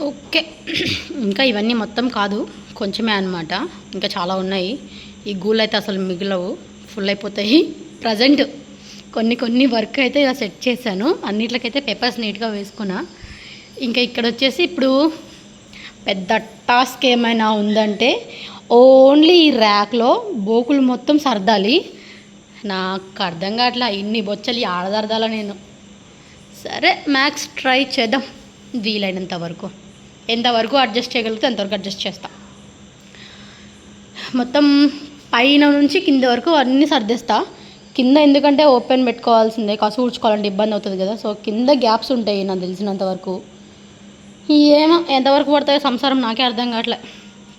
Okay. ఇంకా ఇవన్నీ మొత్తం కాదు కొంచెమే అనమాట ఇంకా చాలా ఉన్నాయి. ఈ గూళ్ళు అయితే అసలు మిగిలవు ఫుల్ అయిపోతాయి. ప్రజెంట్ కొన్ని కొన్ని వర్క్ అయితే ఇలా సెట్ చేశాను. అన్నిట్లకైతే పేపర్స్ నీట్గా వేసుకున్నా. ఇంకా ఇక్కడ వచ్చేసి ఇప్పుడు పెద్ద టాస్క్ ఏమైనా ఉందంటే ఓన్లీ ఈ ర్యాక్లో బోకులు మొత్తం సర్దాలి. నాకు అర్థం కావట్లే ఇన్ని బొచ్చలు ఆడదరదాల నేను. సరే మ్యాక్స్ ట్రై చేద్దాం. వీలైనంత వరకు. ఎంతవరకు అడ్జస్ట్ చేయగలిగితే అంతవరకు అడ్జస్ట్ చేస్తా. మొత్తం పైన నుంచి కింద వరకు అన్నీ సర్దేస్తా. కింద ఎందుకంటే ఓపెన్ పెట్టుకోవాల్సిందే కాసు ఊడ్చుకోవాలంటే ఇబ్బంది అవుతుంది కదా. సో కింద గ్యాప్స్ ఉంటాయి నాకు తెలిసినంత వరకు. ఏమో ఎంతవరకు పడతాయో సంసారం నాకే అర్థం కావట్లే.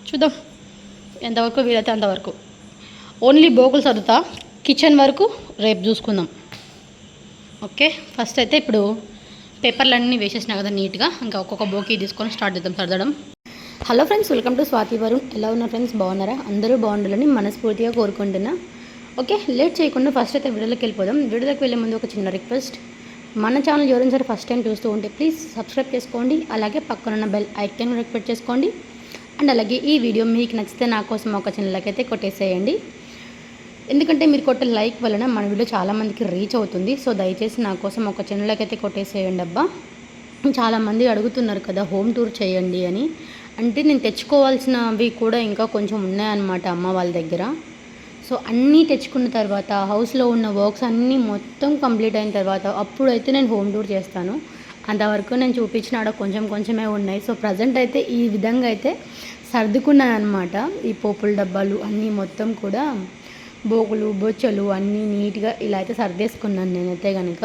చూద్దాం ఎంతవరకు వీలైతే అంతవరకు ఓన్లీ బోకులు సర్దుతా. కిచెన్ వరకు రేపు చూసుకుందాం. ఓకే ఫస్ట్ అయితే ఇప్పుడు పేపర్లన్నీ వేసేసినా కదా నీట్గా. ఇంకా ఒక్కొక్క బోకీ తీసుకొని స్టార్ట్ చేద్దాం సర్దడం. Hello friends welcome to Swathi Varun. ఎలా ఉన్నారు ఫ్రెండ్స్? బాగున్నారా? అందరూ బాగుండాలని మనస్ఫూర్తిగా కోరుకుంటున్నా. ఓకే లేట్ చేయకుండా ఫస్ట్ అయితే వీడియోలోకి వెళ్ళిపోదాం. వీడియోలోకి వెళ్ళే ముందు ఒక చిన్న రిక్వెస్ట్ మన ఛానల్ ఎవరైనా సరే ఫస్ట్ టైం చూస్తూ ఉంటే ప్లీజ్ సబ్స్క్రైబ్ చేసుకోండి. అలాగే పక్కనున్న బెల్ ఐకాన్ రిక్వెస్ట్ చేసుకోండి. అండ్ అలాగే ఈ వీడియో మీకు నచ్చితే నా కోసం ఒక చిన్న లైక్ అయితే కొట్టేసేయండి. ఎందుకంటే మీరు కొట్టే లైక్ వలన మన వీడియో చాలామందికి రీచ్ అవుతుంది. సో దయచేసి నా కోసం ఒక చిన్న అయితే కొట్టేసేయండి అబ్బా. చాలామంది అడుగుతున్నారు కదా హోమ్ టూర్ చేయండి అని. అంటే నేను తెచ్చుకోవాల్సినవి కూడా ఇంకా కొంచెం ఉన్నాయన్నమాట అమ్మ వాళ్ళ దగ్గర. సో అన్నీ తెచ్చుకున్న తర్వాత హౌస్లో ఉన్న వర్క్స్ అన్నీ మొత్తం కంప్లీట్ అయిన తర్వాత అప్పుడైతే నేను హోమ్ టూర్ చేస్తాను. అంతవరకు నేను చూపించిన ఆడ కొంచెం కొంచెమే ఉన్నాయి. సో ప్రజెంట్ అయితే ఈ విధంగా అయితే సర్దుకున్నాను అనమాట ఈ పోపుల డబ్బాలు అన్నీ మొత్తం కూడా. బోకులు బొచ్చలు అన్నీ నీట్గా ఇలా అయితే సర్దేసుకున్నాను నేనైతే కనుక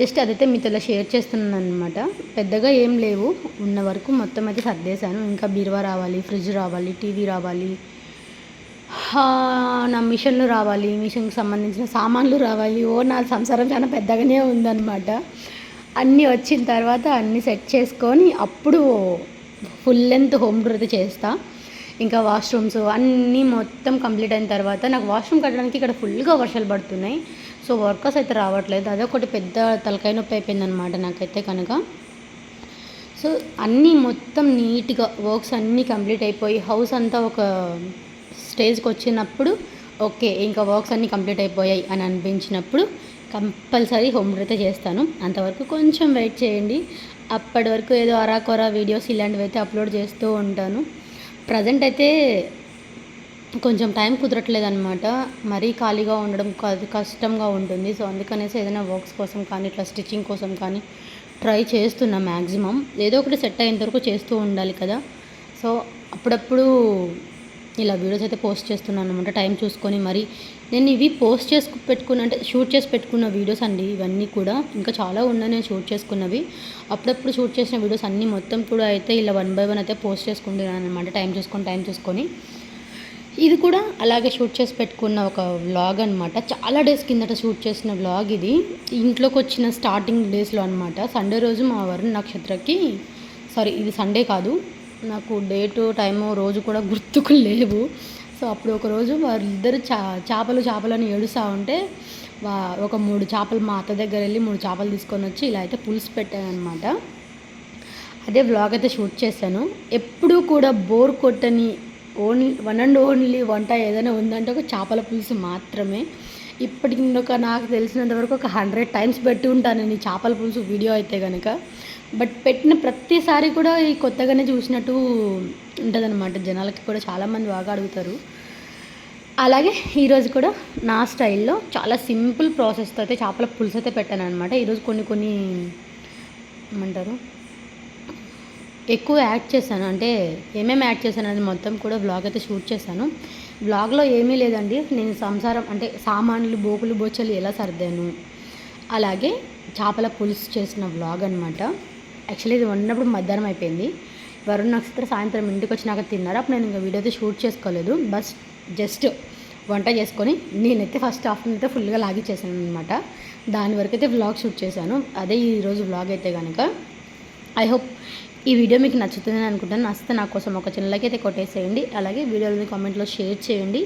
జస్ట్ అదైతే మీతో ఇలా షేర్ చేస్తున్నాను అనమాట పెద్దగా ఏం లేవు. ఉన్న వరకు మొత్తం అయితే సర్దేశాను. ఇంకా బీరువా రావాలి ఫ్రిడ్జ్ రావాలి టీవీ రావాలి. నా మిషన్లు రావాలి మిషన్కి సంబంధించిన సామాన్లు రావాలి. ఓ నా సంసారం చాలా పెద్దగానే ఉందన్నమాట. అన్నీ వచ్చిన తర్వాత అన్నీ సెట్ చేసుకొని అప్పుడు ఫుల్ లెంత్ హోమ్ టూర్ అయితే చేస్తా. ఇంకా వాష్రూమ్స్ అన్నీ మొత్తం కంప్లీట్ అయిన తర్వాత నాకు వాష్రూమ్ కట్టడానికి ఇక్కడ ఫుల్గా వర్షాలు పడుతున్నాయి. సో వర్కర్స్ అయితే రావట్లేదు. అదొకటి పెద్ద తలకాయ నొప్పి అయిపోయిందనమాట నాకైతే కనుక. సో అన్నీ మొత్తం నీట్గా వర్క్స్ అన్నీ కంప్లీట్ అయిపోయి హౌస్ అంతా ఒక స్టేజ్కి వచ్చినప్పుడు ఓకే ఇంకా వర్క్స్ అన్నీ కంప్లీట్ అయిపోయాయి అని అనిపించినప్పుడు కంపల్సరీ హోమ్ అయితే చేస్తాను. అంతవరకు కొంచెం వెయిట్ చేయండి. అప్పటి వరకు ఏదో అరాకొరా వీడియోస్ ఇలాంటివి అయితే అప్లోడ్ చేస్తూ ఉంటాను. ప్రజెంట్ అయితే కొంచెం టైం కుదరట్లేదు అనమాట మరీ ఖాళీగా ఉండడం కష్టంగా ఉంటుంది. సో అందుకనేసి ఏదైనా వర్క్స్ కోసం కానీ ఇట్లా స్టిచ్చింగ్ కోసం కానీ ట్రై చేస్తున్నా మ్యాక్సిమం ఏదో ఒకటి సెట్ అయ్యేంత వరకు చేస్తూ ఉండాలి కదా. సో అప్పుడప్పుడు ఇలా వీడియోస్ అయితే పోస్ట్ చేస్తున్నాను అనమాట టైం చూసుకొని. మరి నేను ఇవి పోస్ట్ చేసి పెట్టుకున్న అంటే షూట్ చేసి పెట్టుకున్న వీడియోస్ అండి. ఇవన్నీ కూడా ఇంకా చాలా ఉన్నాయి నేను షూట్ చేసుకున్నవి. అప్పుడప్పుడు షూట్ చేసిన వీడియోస్ అన్నీ మొత్తం కూడా అయితే ఇలా వన్ బై వన్ అయితే పోస్ట్ చేసుకుంటున్నాను అనమాట టైం చూసుకొని టైం చూసుకొని. ఇది కూడా అలాగే షూట్ చేసి పెట్టుకున్న ఒక వ్లాగ్ అనమాట చాలా డేస్ కిందట షూట్ చేసిన వ్లాగ్ ఇది. ఇంట్లోకి వచ్చిన స్టార్టింగ్ డేస్లో అనమాట సండే రోజు మా వరుణ్ నక్షత్రకి సారీ ఇది సండే కాదు. నాకు డేటు టైము రోజు కూడా గుర్తుకు లేవు. సో అప్పుడు ఒక రోజు వాళ్ళిద్దరు చా చేపలు చేపలని ఏడుస్తూ ఉంటే వా ఒక మూడు చేపలు మా అత్త దగ్గర వెళ్ళి మూడు చేపలు తీసుకొని వచ్చి ఇలా అయితే పులుసు పెట్టాను అనమాట అదే వ్లాగ్ అయితే షూట్ చేశాను. ఎప్పుడూ కూడా బోర్ కొట్టని ఓన్లీ వన్ అండ్ ఓన్లీ వంట ఏదైనా ఉందంటే ఒక చేపల పులుసు మాత్రమే. ఇప్పటికి ఒక నాకు తెలిసినంత వరకు ఒక హండ్రెడ్ టైమ్స్ పెట్టి ఉంటాను నేను ఈ చేపల పులుసు వీడియో అయితే కనుక బట్ పెట్టిన ప్రతిసారి కూడా ఈ కొత్తగానే చూసినట్టు ఉంటుందన్నమాట. జనాలకి కూడా చాలామంది బాగా అడుగుతారు. అలాగే ఈరోజు కూడా నా స్టైల్లో చాలా సింపుల్ ప్రాసెస్తో అయితే చేపల పులుసు అయితే పెట్టాను అనమాట ఈరోజు కొన్ని కొన్ని ఏమంటారు? ఎక్కువ యాడ్ చేశాను. అంటే ఏమేమి యాడ్ చేశాను అనేది మొత్తం కూడా వ్లాగ్ అయితే షూట్ చేశాను. వ్లాగ్లో ఏమీ లేదండి. నేను సంసారం అంటే సామాన్లు బోకులు బొచ్చలు ఎలా సర్దాను? అలాగే చేపల పులుసు చేసిన వ్లాగ్ అనమాట యాక్చువల్లీ ఇది వండినప్పుడు మధ్యాహ్నం అయిపోయింది. వరుణ్ నక్షత్ర సాయంత్రం ఇంటికి వచ్చినాక తిన్నారు? అప్పుడు నేను ఇంకా వీడియో అయితే షూట్ చేసుకోలేదు. బస్ జస్ట్ వంట చేసుకొని నేనైతే ఫస్ట్ ఆఫ్టర్నూన్ అయితే ఫుల్గా లాగి చేశాను అనమాట దాని వరకు అయితే వ్లాగ్ షూట్ చేశాను. అదే ఈరోజు వ్లాగ్ అయితే కనుక ఐ హోప్ ఈ వీడియో మీకు నచ్చుతుందని అనుకుంటాను నచ్చితే నా కోసం ఒక చిన్న లైక్ అయితే కొట్టేసేయండి. అలాగే వీడియోని కామెంట్లో షేర్ చేయండి.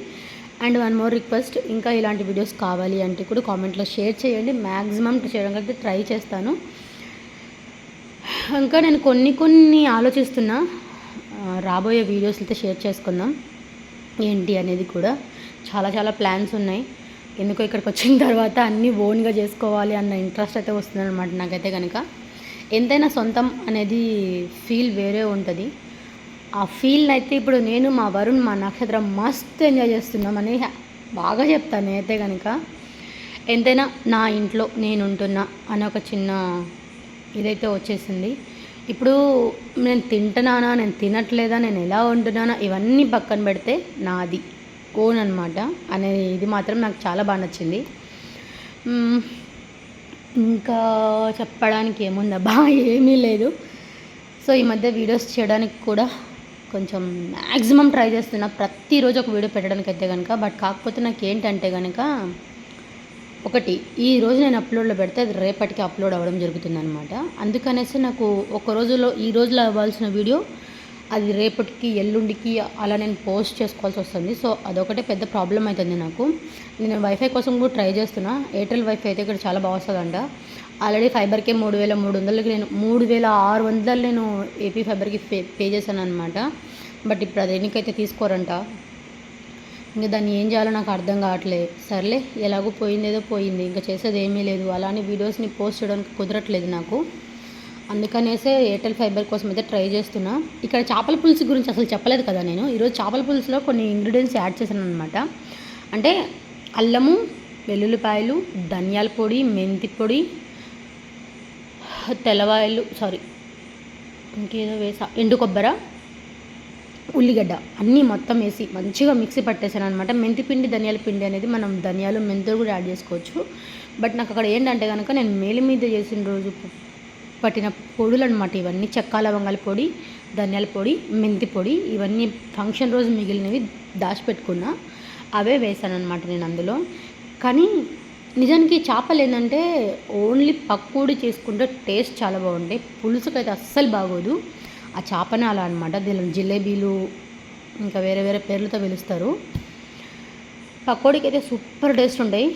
అండ్ వన్ మోర్ రిక్వెస్ట్ ఇంకా ఇలాంటి వీడియోస్ కావాలి అంటే కూడా కామెంట్లో షేర్ చేయండి. మ్యాక్సిమం చేయడానికి అయితే ట్రై చేస్తాను. ఇంకా నేను కొన్ని కొన్ని ఆలోచిస్తున్నా. రాబోయే వీడియోస్ అయితే షేర్ చేసుకుందాం. ఏంటి అనేది కూడా చాలా చాలా ప్లాన్స్ ఉన్నాయి. ఎందుకో ఇక్కడికి వచ్చిన తర్వాత అన్నీ ఓన్గా చేసుకోవాలి అన్న ఇంట్రెస్ట్ అయితే వస్తుంది అనమాట నాకైతే కనుక ఎంతైనా సొంతం అనేది ఫీల్ వేరే ఉంటుంది. ఆ ఫీల్ని అయితే ఇప్పుడు నేను మా వరుణ్ మా నక్షత్రం మస్త్ ఎంజాయ్ చేస్తున్నామని బాగా చెప్తాను అయితే కనుక ఎంతైనా నా ఇంట్లో నేను ఉంటున్నా అని ఒక చిన్న ఇదైతే వచ్చేసింది. ఇప్పుడు నేను తింటున్నానా నేను తినట్లేదా నేను ఎలా వండున్నానా ఇవన్నీ పక్కన పెడితే నాది. ఓన్ అనమాట అనే ఇది మాత్రం నాకు చాలా బాగా నచ్చింది. ఇంకా చెప్పడానికి ఏముందా? బాగా ఏమీ లేదు. సో ఈ మధ్య వీడియోస్ చేయడానికి కూడా కొంచెం మ్యాక్సిమం ట్రై చేస్తున్నా. ప్రతిరోజు ఒక వీడియో పెట్టడానికి అయితే కనుక బట్ కాకపోతే నాకు ఏంటంటే కనుక ఒకటి ఈ రోజు నేను అప్లోడ్లో పెడితే అది రేపటికి అప్లోడ్ అవ్వడం జరుగుతుంది అనమాట అందుకనేసి నాకు ఒక రోజులో ఈ రోజులో అవ్వాల్సిన వీడియో అది రేపటికి ఎల్లుండికి అలా నేను పోస్ట్ చేసుకోవాల్సి వస్తుంది. సో అదొకటే పెద్ద ప్రాబ్లం అవుతుంది నాకు. నేను వైఫై కోసం కూడా ట్రై చేస్తున్నా. ఎయిర్టెల్ వైఫై అయితే ఇక్కడ చాలా బాగా వస్తుందంట ఆల్రెడీ ఫైబర్కే మూడు వేల మూడు వందలకి నేను మూడు వేల ఆరు వందలు నేను ఏపీ ఫైబర్కి పే పే చేశాను అనమాట బట్ ఇప్పుడు అది ఎన్నికైతే తీసుకోరంట ఇంకా దాన్ని ఏం చేయాలో నాకు అర్థం కావట్లేదు సర్లే ఎలాగో పోయింది ఏదో పోయింది ఇంకా చేసేది ఏమీ లేదు. అలానే వీడియోస్ని పోస్ట్ చేయడానికి కుదరట్లేదు నాకు. అందుకనేసే ఎయిర్టెల్ ఫైబర్ కోసం అయితే ట్రై చేస్తున్నా. ఇక్కడ చేపల పులుసు గురించి అసలు చెప్పలేదు కదా నేను. ఈరోజు చేపల పులుసులో కొన్ని ఇంగ్రీడియంట్స్ యాడ్ చేశాను అనమాట అంటే అల్లము వెల్లుల్లిపాయలు ధనియాల పొడి మెంతి పొడి తెల్లవాయలు సారీ ఇంకేదో వేసా ఎండు కొబ్బర ఉల్లిగడ్డ అన్నీ మొత్తం వేసి మంచిగా మిక్సీ పట్టేసాను అనమాట మెంతి పిండి ధనియాల పిండి అనేది మనం ధనియాలు మెంతులు కూడా యాడ్ చేసుకోవచ్చు. బట్ నాకు అక్కడ ఏంటంటే కనుక నేను మేలి మీద చేసిన రోజు పట్టిన పొడులు అనమాట ఇవన్నీ. చెక్క లవంగాల పొడి ధనియాల పొడి మెంతి పొడి ఇవన్నీ ఫంక్షన్ రోజు మిగిలినవి దాచిపెట్టుకున్నా అవే వేసాను అనమాట నేను అందులో. కానీ నిజానికి చేపలు ఏంటంటే ఓన్లీ పకోడీ చేసుకుంటే టేస్ట్ చాలా బాగుంటాయి పులుసుకైతే అస్సలు బాగోదు. ఆ చేపనే అలా అనమాట దీని జిలేబీలు ఇంకా వేరే వేరే పేర్లతో పిలుస్తారు. పకోడీకి అయితే సూపర్ టేస్ట్ ఉంటాయి.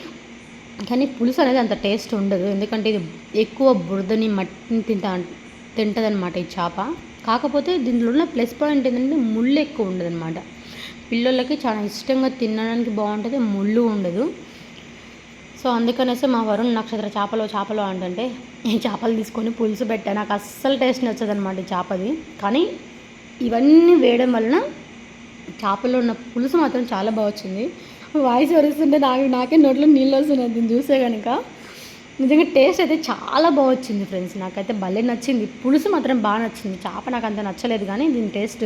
కానీ పులుసు అనేది అంత టేస్ట్ ఉండదు. ఎందుకంటే ఇది ఎక్కువ బురదని మట్టిని తింటా తింటదనమాట ఈ చేప. కాకపోతే దీనిలో ఉన్న ప్లస్ పాయింట్ ఏంటంటే ముళ్ళు ఎక్కువ ఉండదన్నమాట. పిల్లలకి చాలా ఇష్టంగా తినడానికి బాగుంటుంది ముళ్ళు ఉండదు. సో అందుకనేసి మా వరుణ్ నక్షత్ర చేపలు చేపలు అంటుంటే ఈ చేపలు తీసుకొని పులుసు పెట్టా? నాకు అస్సలు టేస్ట్ నచ్చదనమాట ఈ చేపది. కానీ ఇవన్నీ వేయడం వలన చేపలో ఉన్న పులుసు మాత్రం చాలా బాగా వచ్చింది. వాయిస్ వరుస్తుంటే నాకు నాకే నోట్లో నీళ్ళు వస్తున్నాయి. దీన్ని చూసే కనుక నిజంగా టేస్ట్ అయితే చాలా బాగా వచ్చింది ఫ్రెండ్స్. నాకైతే భలే నచ్చింది. పులుసు మాత్రం బాగా నచ్చింది. చేప నాకు అంత నచ్చలేదు కానీ దీని టేస్ట్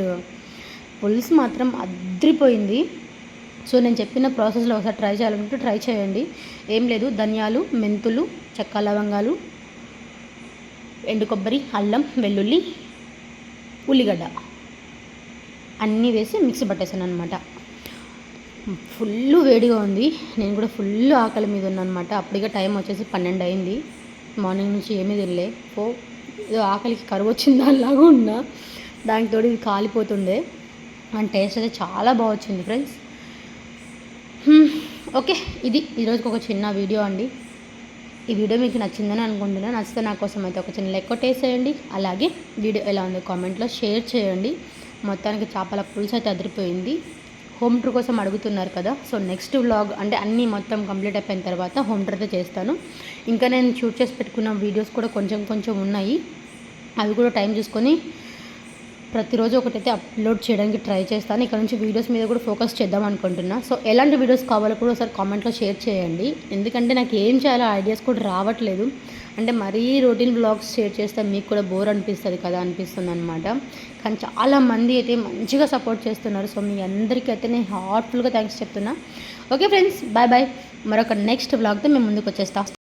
పులుసు మాత్రం అద్రిపోయింది. సో నేను చెప్పిన ప్రాసెస్లో ఒకసారి ట్రై చేయాలనుకుంటే ట్రై చేయండి. ఏం లేదు ధనియాలు మెంతులు చెక్క లవంగాలు ఎండు కొబ్బరి అల్లం వెల్లుల్లి ఉల్లిగడ్డ అన్నీ వేసి మిక్సీ పట్టేసాను అనమాట ఫుల్ వేడిగా ఉంది. నేను కూడా ఫుల్ ఆకలి మీద ఉన్నాను అనమాట అప్పటికే టైం వచ్చేసి పన్నెండు అయింది. మార్నింగ్ నుంచి ఏమీ తినలే. ఓ ఏదో ఆకలికి కరువు వచ్చింది దానిలాగా ఉన్నా. దానికి తోడు ఇది కాలిపోతుండే. అండ్ టేస్ట్ అయితే చాలా బాగా వచ్చింది ఫ్రెండ్స్. ఓకే. ఇది ఈరోజుకి ఒక చిన్న వీడియో అండి. ఈ వీడియో మీకు నచ్చిందని అనుకుంటున్నాను నచ్చితే నా కోసం అయితే ఒక చిన్న లెక్క వేసేయండి అలాగే వీడియో ఎలా ఉందో కామెంట్లో షేర్ చేయండి. మొత్తానికి చేపల పులుసు అయితే అదిరిపోయింది. హోమ్ టూర్ కోసం అడుగుతున్నారు కదా. సో నెక్స్ట్ వ్లాగ్ అంటే అన్నీ మొత్తం కంప్లీట్ అయిపోయిన తర్వాత హోమ్ టూర్ అయితే చేస్తాను. ఇంకా నేను షూట్ చేసి పెట్టుకున్న వీడియోస్ కూడా కొంచెం కొంచెం ఉన్నాయి. అవి కూడా టైం చూసుకొని ప్రతిరోజు ఒకటైతే అప్లోడ్ చేయడానికి ట్రై చేస్తాను. ఇక్కడ నుంచి వీడియోస్ మీద కూడా ఫోకస్ చేద్దాం అనుకుంటున్నా. సో ఎలాంటి వీడియోస్ కావాలో కూడా ఒకసారి కామెంట్లో షేర్ చేయండి. ఎందుకంటే నాకు ఏం చేయాలో ఐడియాస్ కూడా రావట్లేదు. అంటే మరీ రొటీన్ బ్లాగ్స్ షేర్ చేస్తే మీకు కూడా బోర్ అనిపిస్తుంది కదా అనిపిస్తుంది అనమాట కానీ చాలా మంది అయితే మంచిగా సపోర్ట్ చేస్తున్నారు. సో మీ అందరికీ అయితే నేను హార్ట్ఫుల్గా థ్యాంక్స్ చెప్తున్నా. ఓకే ఫ్రెండ్స్ బాయ్ బాయ్ మరొక నెక్స్ట్ బ్లాగ్తో మేము ముందుకు వచ్చేస్తాం.